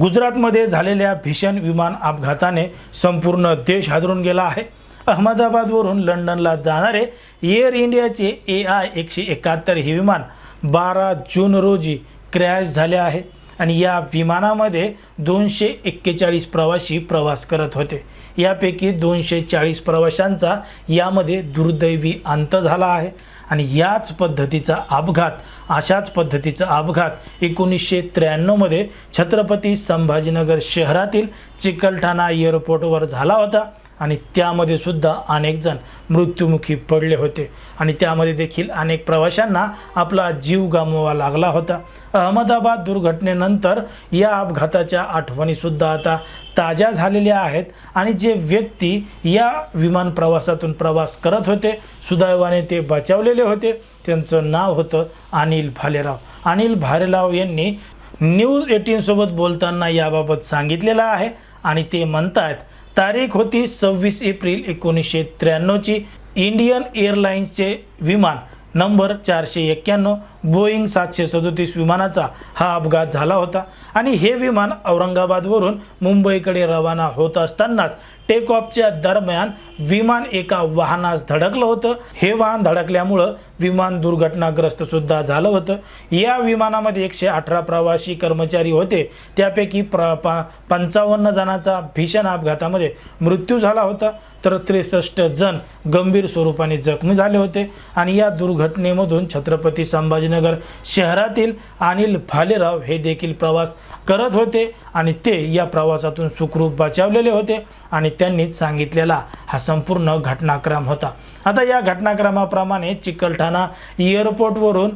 गुजरातमध्ये झालेल्या भीषण विमान अपघाताने संपूर्ण देश हादरून गेला आहे. अहमदाबादवरून लंडनला जाणारे एअर इंडियाचे ए आय एकशे एकाहत्तर हे विमान बारा जून रोजी क्रॅश झाले आहे. आणि या विमानामध्ये दोनशे एक्केचाळीस प्रवासी प्रवास करत होते. यापैकी दोनशे चाळीस प्रवाशांचा यामध्ये दुर्दैवी अंत झाला आहे. आणि याच पद्धतीचा अपघात अशाच पद्धतीचा अपघात एकोणीसशे त्र्याण्णवमध्ये छत्रपती संभाजीनगर शहरातील चिकलठाणा एअरपोर्टवर झाला होता. आणि त्यामध्ये सुद्धा अनेक जण मृत्युमुखी पडले होते. आणि त्यामध्ये देखील अनेक प्रवाशांना आपला जीव गमवावा लागला होता. अहमदाबाद दुर्घटनेनंतर या अपघाताच्या आठवणीसुद्धा आता ताज्या झालेल्या आहेत. आणि जे व्यक्ती या विमान प्रवासातून प्रवास करत होते सुदैवाने ते बचावलेले होते. त्यांचं नाव होतं अनिल भालेराव. अनिल भालेराव यांनी न्यूज एटीनसोबत बोलताना याबाबत सांगितलेलं आहे. आणि ते म्हणत आहेत तारीख होती सव्वीस एप्रिल एकोणीसशे त्र्याण्णवची. इंडियन एअरलाइन्सचे विमान नंबर चारशे एक्क्याण्णव बोईंग सातशे सदोतीस विमानाचा हा अपघात झाला होता. आणि हे विमान औरंगाबादवरून मुंबईकडे रवाना होत असतानाच टेक ऑफच्या दरम्यान विमान एका वाहनास धडकलं होतं. हे वाहन धडकल्यामुळं विमान दुर्घटनाग्रस्त सुद्धा झालं होतं. या विमानामध्ये एकशे अठरा प्रवासी कर्मचारी होते. त्यापैकी प्र पा पंचावन्न जणांचा भीषण अपघातामध्ये मृत्यू झाला होता. तर त्रेसष्ट जण गंभीर स्वरूपाने जखमी झाले होते. आणि या दुर्घटनेमधून छत्रपती संभाजी संभाजीनगर शहरातील अनिल भालेराव हे देखील प्रवास करत होते आणि ते या प्रवासातून सुखरूप बचावलेले होते आणि त्यांनीच सांगितलेला हा संपूर्ण घटनाक्रम होता. आता या घटनाक्रमाप्रमाणे चिकलठाणा एअरपोर्टवरून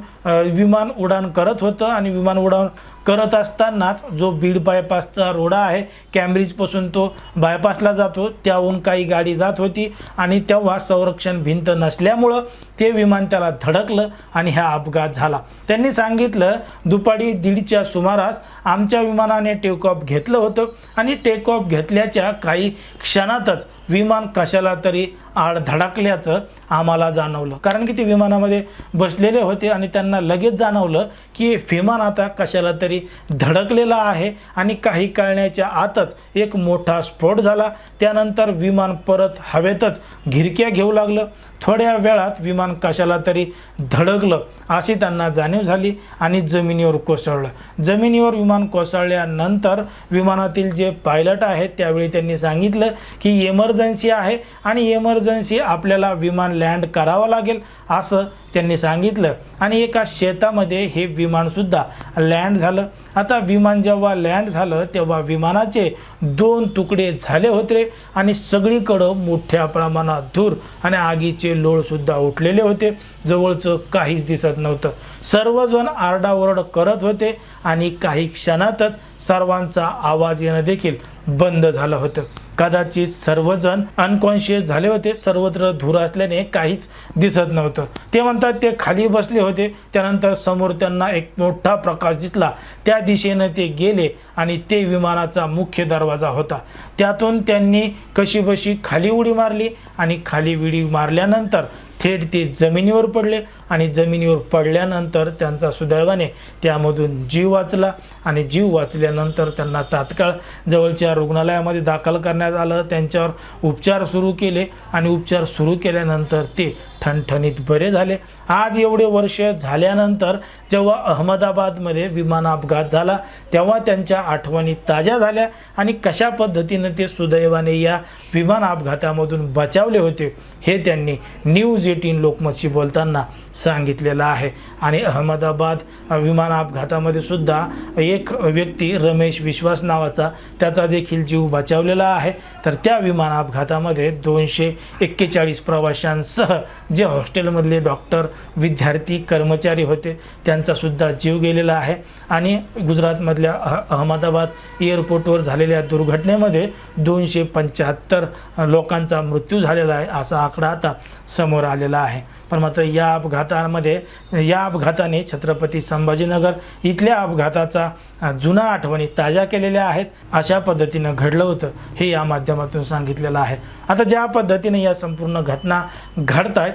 विमान उडान करत होतं आणि विमान उड्डाण करत असतानाच जो बीड बायपासचा रोडा आहे कॅम्ब्रिजपासून तो बायपासला जातो त्याहून काही गाडी जात होती आणि तेव्हा संरक्षण भिंत नसल्यामुळं ते विमान त्याला धडकलं आणि हा अपघात झाला. त्यांनी सांगितलं दुपारी दीडच्या सुमारास आमच्या विमानाने टेक ऑफ घेतलं होतं आणि टेक ऑफ घेतल्याच्या काही क्षणातच विमान कशाला तरी आड धडकल्याचं आम्हाला जाणवलं. कारण की ते विमानामध्ये बसलेले होते आणि त्यांना लगेच जाणवलं की विमान आता कशाला तरी धडकलेला आहे आणि काही कळण्याच्या आतच एक मोठा स्फोट झाला. त्यानंतर विमान परत हवेतच घिरक्या घेऊ लागलं. थोड्या वेळात विमान कशाला तरी धडकलं अशी त्यांना जाणीव झाली आणि जमिनीवर कोसळलं. जमिनीवर विमान कोसळल्यानंतर विमानातील जे पायलट आहेत त्यावेळी त्यांनी सांगितलं की इमर्जन्सी आहे आणि इमर्जन्सी आपल्याला विमान लँड करावं लागेल असं त्यांनी सांगितलं. आणि एका शेतामध्ये हे विमानसुद्धा लँड झालं. आता विमान जेव्हा लँड झालं तेव्हा विमानाचे दोन तुकडे झाले होते आणि सगळीकडं मोठ्या प्रमाणात धूर आणि आगीचे लोळसुद्धा उठलेले होते. जवळचं काहीच दिसत नव्हतं. सर्वजण आरडाओरड करत होते आणि काही क्षणातच सर्वांचा आवाज येणं देखील बंद झालं होतं. कदाचित सर्वजण अनकॉन्शियस झाले होते सर्वत्र धूर असल्याने काहीच दिसत नव्हतं. ते म्हणतात ते खाली बसले होते. त्यानंतर समोर त्यांना एक मोठा प्रकाश दिसला. त्या दिशेनं ते गेले आणि ते विमानाचा मुख्य दरवाजा होता. त्यातून त्यांनी कशीबशी खाली उडी मारली आणि खाली उडी मारल्यानंतर थेट ते जमिनीवर पडले आणि जमिनीवर पडल्यानंतर त्यांचा सुदैवाने त्यामधून जीव वाचला आणि जीव वाचल्यानंतर त्यांना तात्काळ जवळच्या रुग्णालयामध्ये दाखल करण्यात आलं. त्यांच्यावर उपचार सुरू केले आणि उपचार सुरू केल्यानंतर ते ठणठणीत बरे झाले. आज एवढे वर्ष झाल्यानंतर जेव्हा अहमदाबादमध्ये विमान अपघात झाला तेव्हा त्यांच्या आठवणी ताज्या झाल्या आणि कशा पद्धतीनं ते सुदैवाने या विमान अपघातामधून बचावले होते हे त्यांनी न्यूज एटीन लोकमतशी बोलताना सांगितलेलं आहे. आणि अहमदाबाद विमान अपघातामध्ये सुद्धा एक व्यक्ती रमेश विश्वास नावाचा त्याचा देखील जीव बचावलेला आहे. तर त्या विमान अपघातामध्ये दोनशे एक्केचाळीस प्रवाशांसह जे हॉस्टेलमधले डॉक्टर विद्यार्थी कर्मचारी होते त्यांचासुद्धा जीव गेलेला आहे. आणि गुजरातमधल्या अह अहमदाबाद एअरपोर्टवर झालेल्या दुर्घटनेमध्ये दोनशे पंच्याहत्तर लोकांचा मृत्यू झालेला आहे असा आकडा आता समोर आलेला आहे. पण मात्र या अपघातामध्ये या अपघाताने छत्रपती संभाजीनगर इथल्या अपघाताचा जुना आठवणी ताज्या केलेल्या आहेत. अशा पद्धतीनं घडलं होतं हे या माध्यमातून सांगितलेलं आहे. आता ज्या पद्धतीने या संपूर्ण घटना घडत आहेत